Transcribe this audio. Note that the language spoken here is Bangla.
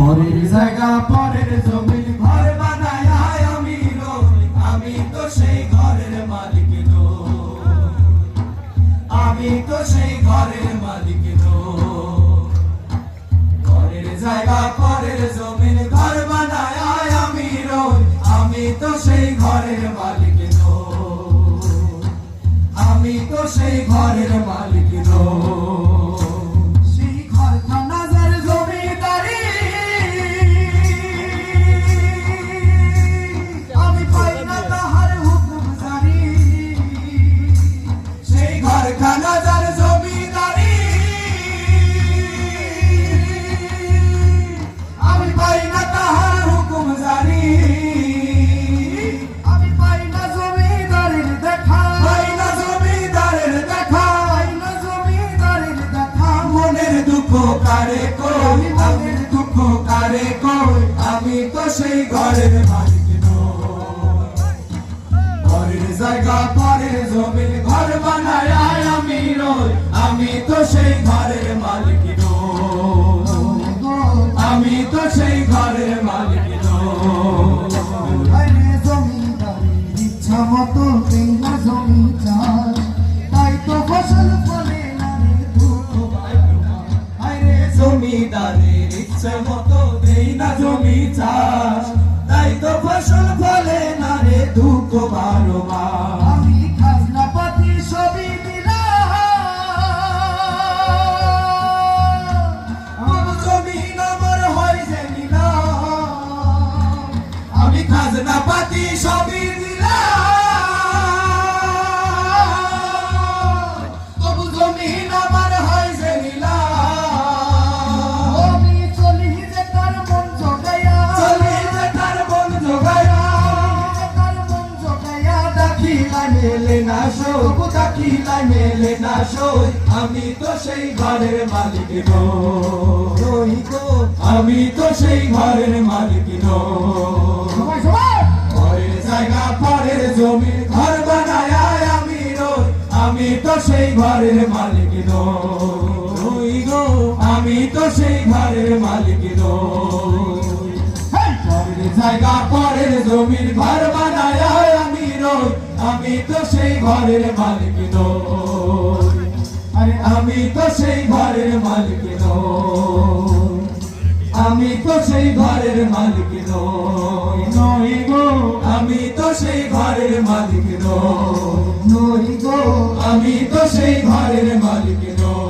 পরের জায়গা, পরের জমিন, ঘর বানায় আমি আমি তো সেই ঘরের মালিক আমি তো সেই ঘরের মালিক ঘরের জায়গা, পরের জমিন, ঘর বানায় আমি আমি তো সেই ঘরের মালিক আমি তো সেই ঘরের মালিক নই মনের দুঃখ কারে কই আমি তো সেই ঘরের মালিক জায়গা পরের জমিন, ঘর বানায় আমি রই আমি তো সেই ঘরের মালিক আমি তো সেই ঘরের মালিক ইচ্ছা মতো জমি চাষ তাই তো ফসল জমিদারের ইচ্ছে মতো দেই না জমি চাষ। তাই তো ফসল ফলে না রে দুঃখ বারো মাস। মেলে না সই। দাখিলা মেলে না সই? আমি তো সেই ঘরের মালিক নই গো। আমি তো সেই ঘরের মালিক নই। জায়গা পরের জমি ঘর বানায় আমি রই আমি তো সেই ঘরের মালিক নই গো। আমি তো সেই ঘরের মালিক নই। জায়গা পরের জমির ঘর বানায় আমি আমি তো সেই ঘরের মালিক নই। আরে আমি তো সেই ঘরের মালিক নই। আমি তো সেই ঘরের মালিক নই। নই গো। আমি তো সেই ঘরের মালিক নই। নই গো। আমি তো সেই ঘরের মালিক নই।